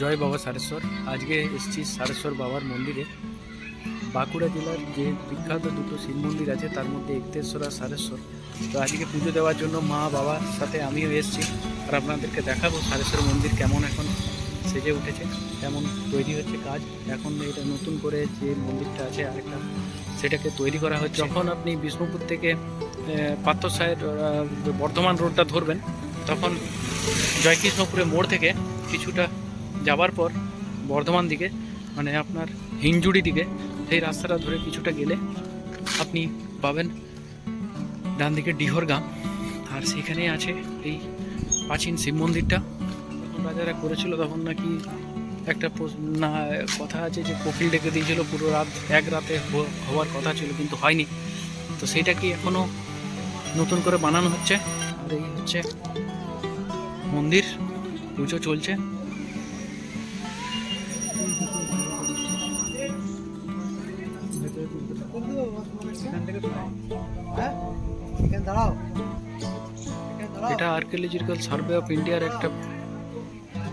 জয় বাবা সারেশ্বর। আজকে এসেছি সারেশ্বর বাবার মন্দিরে। বাঁকুড়া জেলার যে বিখ্যাত দুটো শিব মন্দির আছে, তার মধ্যে একতেশ্বর আর সারেশ্বর। তো আজকে পুজো দেওয়ার জন্য মা বাবার সাথে আমিও এসেছি। আর আপনাদেরকে দেখাবো সারেশ্বর মন্দির কেমন এখন সেজে উঠেছে, কেমন তৈরি হচ্ছে কাজ। এখন এটা নতুন করে যে মন্দিরটা আছে আরেকটা, সেটাকে তৈরি করা হচ্ছে। যখন আপনি বিষ্ণুপুর থেকে পাত্র সাহেব বর্ধমান রোডটা ধরবেন, তখন জয়কৃষ্ণপুরে মোড় থেকে কিছুটা যাবার পর বর্ধমান দিকে মানে আপনার হিঞ্জুড়ি দিকে, সেই রাস্তাটা ধরে কিছুটা গেলে আপনি পাবেন ডান দিকে ডিহর গ্রাম। আর সেখানে আছে এই প্রাচীন শিব মন্দিরটা। রাজারা করেছিল তখন নাকি একটা না, কথা আছে যে কোকিল ডেকে দিয়েছিল, পুরো রাত, এক রাতে হওয়ার কথা ছিল, কিন্তু হয়নি। তো সেটা কি এখনও নতুন করে বানানো হচ্ছে? আর এই হচ্ছে মন্দির, পুজো চলছে। এটা আর্কিওলজিক্যাল সার্ভে অফ ইন্ডিয়ার একটা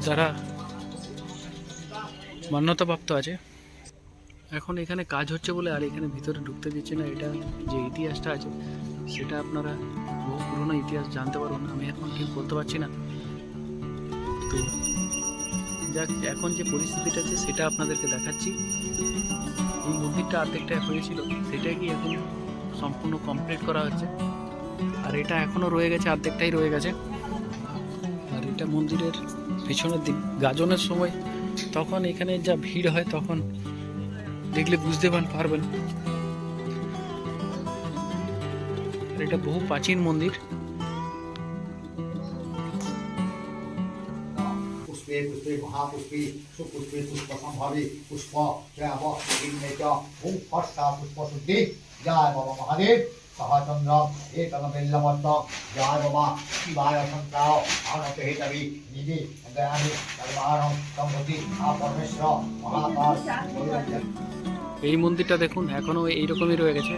যারা মান্যতাপ্রাপ্ত আছে। এখন এখানে কাজ হচ্ছে বলে আর এখানে ভিতরে ঢুকতে দিচ্ছে না। এটা যে ইতিহাসটা আছে সেটা আপনারা বহু পুরনো ইতিহাস জানতে পারবেন আমি এখন ঠিক বলতে পারছি না। তো যাক এখন যে পরিস্থিতিটা আছে সেটা আপনাদেরকে দেখাচ্ছি। এই মন্দিরটা অর্ধেকটা হয়েছিল, সেটাই কি এখন সম্পূর্ণ কমপ্লিট করা হচ্ছে আর এটা এখনও রয়ে গেছে অর্ধেকটাই রয়ে গেছে। আর এটা মন্দিরের পিছনের দিক, গাজনের সময় তখন এখানে যা ভিড় হয়, তখন দেখলে বুঝতে পারবেন। এটা বহু প্রাচীন মন্দির। पुष्पे पुष्पे महापुष्पे सुपुष्पे पुष्प संभावे पुष्प त्रयव इन्मे च ओम फर्षा पुष्प शुद्धि जय बाबा महादेव सहचंद्र एकलमेल्लमत्त जय बाबा शिवाय संत्राव आनते हेतवि निधि दयामि सर्वाणं संभूति आ परमेश्वर महाकाल এই মন্দিরটা দেখুন এখনো এইরকমই রয়ে গেছে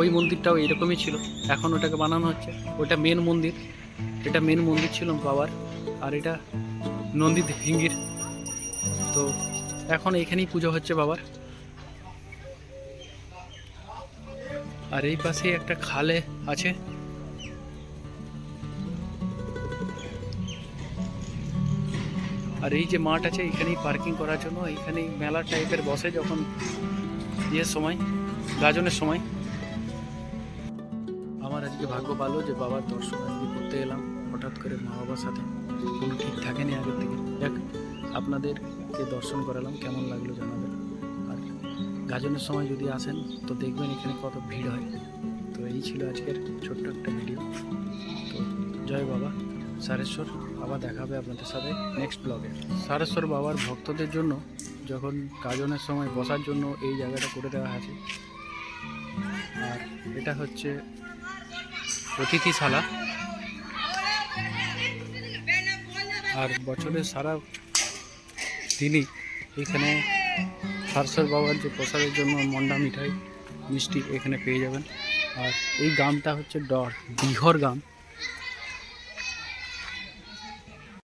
ওই মন্দিরটাও এইরকমই ছিল এখন ওটাকে বানানো হচ্ছে ওটা মেন মন্দির এটা মেন মন্দির ছিল বাবার আর এটা নন্দী ভিঙ্গির তো এখন এখানেই পুজো হচ্ছে বাবার। আর এই পাশে একটা খালে আছে। আর এই যে মাঠ আছে, এখানেই পার্কিং করার জন্য এখানেই মেলা টাইপের বসে যখন ইয়ের সময়, গাজনের সময়। আমার আজকে ভাগ্য ভালো যে বাবার দর্শন আজকে করতে এলাম। হঠাৎ করে মা বাবার সাথে কোনো ঠিক থাকেনি আগের থেকে। দেখ, আপনাদেরকে দর্শন করালাম, কেমন লাগল জানাবেন। আর গাজনের সময় যদি আসেন, তো দেখবেন এখানে কত ভিড় হয়। তো এই ছিল আজকের ছোট্ট একটা ভিডিও তো জয় বাবা, সারেশ্বর আবার দেখা হবে আপনাদের সাথে নেক্সট ব্লগে সারেশ্বর বাবার ভক্তদের জন্য যখন গাজনের সময় বসার জন্য এই জায়গাটা করে দেওয়া আছে, আর এটা হচ্ছে অতিথিশালা। আর বছরের সারা দিনই এখানে সারসর বাবার যে প্রসাদের জন্য মন্ডা মিঠাই মিষ্টি এখানে পেয়ে যাবেন। আর এই গ্রামটা হচ্ছে ডর, বিহর গ্রাম।